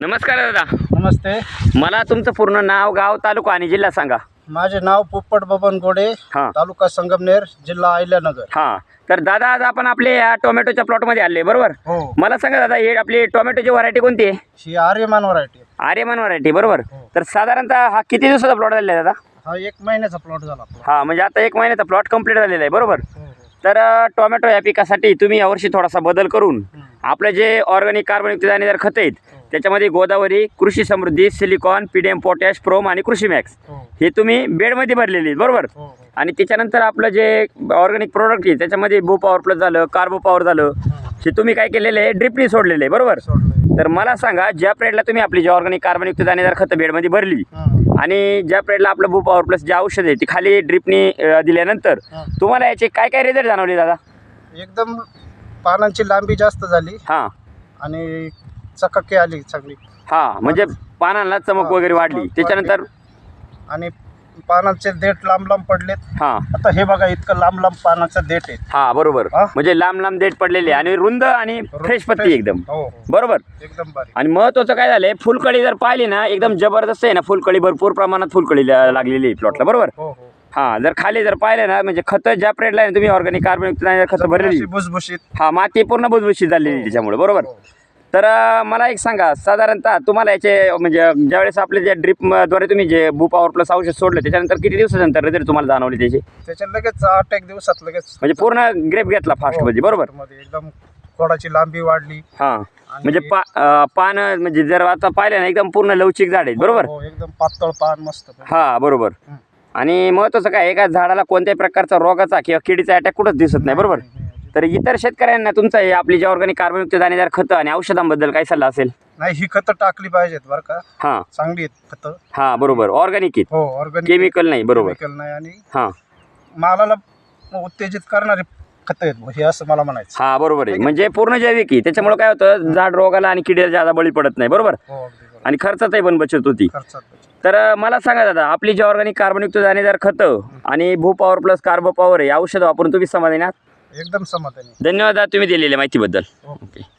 नमस्कार दादा. नमस्ते. मला तुमचं पूर्ण नाव गाव तालुका आणि जिल्हा सांगा. माझे नाव पोपट बबन गोडे हां. तालुका संगमनेर जिल्हा अहिल्यानगर. हां. तर दादा आज आपण आपले या टोमॅटोच्या प्लॉटमध्ये आले बरोबर? हो. मला सांगा दादा हे आपली टोमॅटोची व्हरायटी कोणती आहे? ही आर्यमान व्हरायटी आर्यमान व्हरायटी बरोबर? हो. तर साधारणतः हा किती दिवसाचा प्लॉट झालेला आहे दादा? हा एक महिन्याचा प्लॉट झाला आपला. हा म्हणजे आता एक महिन्याचा प्लॉट कंप्लीट झालेला आहे बरोबर? हो. तर अ, टोमॅटो या पिकासाठी तुम्ही यावर्षी थोडासा बदल करून. आपलं जे ऑर्गॅनिक कार्बनयुक्त दाणेदार खतं आहेत त्याच्यामध्ये Godavari Krishi Samruddhi silicon PDM potash PROM आणि कृषी मॅक्स हो, हे तुम्ही बेडमध्ये भरलेली बरोबर हो, हो. आणि त्याच्यानंतर आपलं जे ऑर्गॅनिक प्रोडक्ट आहे त्याच्यामध्ये भू पॉवर प्लस झालं कार्बो पॉवर झालं. हे तुम्ही काय केलेलं आहे ड्रिपनी सोडलेलं आहे बरोबर. तर मला सांगा ज्या प्रेडला तुम्ही आपली जे ऑर्गॅनिक कार्बनयुक्त दाणेदार खतं बेडमध्ये भरली. आणि ज्या प्रेडला आपलं भू पॉवर प्लस जे औषध आहे ती खाली ड्रिपनी दिल्यानंतर. तुम्हाला याचे काय काय रिझल्ट जाणवले दादा एकदम पानांची लांबी जास्त झाली हां आणि चकाकी आली चांगली. हां म्हणजे पानांना चमक वगैरे वाढली. त्याच्यानंतर आणि पानांचे देठ लांब लांब पडलेत. हां. आता हे बघा इतकं लांब लांब पानाचं देठ आहे. हां बरोबर. हां? म्हणजे लांब लांब देठ पडलेले आणि रुंद आणि फ्रेश पत्ती एकदम. हो हो. बरोबर. एकदम बारीक आणि महत्वाचं काय झालंय फुलकळी जर पाहिली ना एकदम जबरदस्त आहे ना फुलकळी भरपूर प्रमाणात फुलकळी ला- लागलेली आहे प्लॉटला बरोबर? हो हो. हा जर खाली जर पाहिलं ना म्हणजे खतं ज्या प्रेडला आहे ना तुम्ही ऑर्गॅनिक कार्बन खतं भरलेली. अशी भुसभुशीत. हा माती पूर्ण बुजबुशीत झालेली आहे त्याच्यामुळे. बरोबर? हो. तर मला एक सांगा साधारणतः तुम्हाला याचे म्हणजे ज्यावेळेस आपले जे ड्रिपद्वारे तुम्ही जे भू पॉवर प्लस औषध सोडलं त्याच्यानंतर किती दिवसानंतर रिझल्ट तुम्हाला जाणवले त्याचे? त्याच्या लगेच आठ एक दिवसात लगेच म्हणजे पूर्ण ग्रेप घेतला फास्ट हो, मध्ये बरोबर? मध्ये एकदम खोडाची लांबी वाढली. हा म्हणजे पा पान म्हणजे जर आता पाहिलं ना एकदम पूर्ण लवचिक झाड आहेत बरोबर? हो एकदम पातळ पान मस्त हा बरोबर. हं. आणि महत्वाचं काय एका झाडाला कोणत्याही प्रकारचा रोगाचा किंवा किडीचा अटॅक कुठंच दिसत नाही बरोबर? तर इतर शेतकऱ्यांना तुमचं हे आपली जे ऑर्गॅनिक कार्बनयुक्त दाणेदार खतं आणि औषधांबद्दल काय सल्ला असेल? नाही ही खतं टाकली पाहिजेत बरं का. हां. चांगली आहेत खतं. हां बरोबर. ऑर्गॅनिक आहेत. हो ऑर्गॅनिक केमिकल नाही बरोबर. केमिकल नाही आणि हां. मालाला उत्तेजित करणारे खतं आहेत हे असं मला म्हणायचं. हां बरोबर आहे. म्हणजे पूर्ण जैविक आहे. त्याच्यामुळे काय होतं झाड रोगाला आणि किडीला ज्यादा बळी पडत नाही बरोबर? हो अगदी बरोबर. आणि खर्चातही पण बचत होती. खर्चात बचत. तर अं, मला सांगा दादा आपली जी ऑर्गॅनिक कार्बनयुक्त दाणेदार खतं आणि भू पॉवर प्लस कार्बो पॉवर आहे औषध वापरून तुम्ही समाधानी आहात? एकदम समाधानी धन्यवाद दादा तुम्ही दिलेल्या माहितीबद्दल. हो. ओके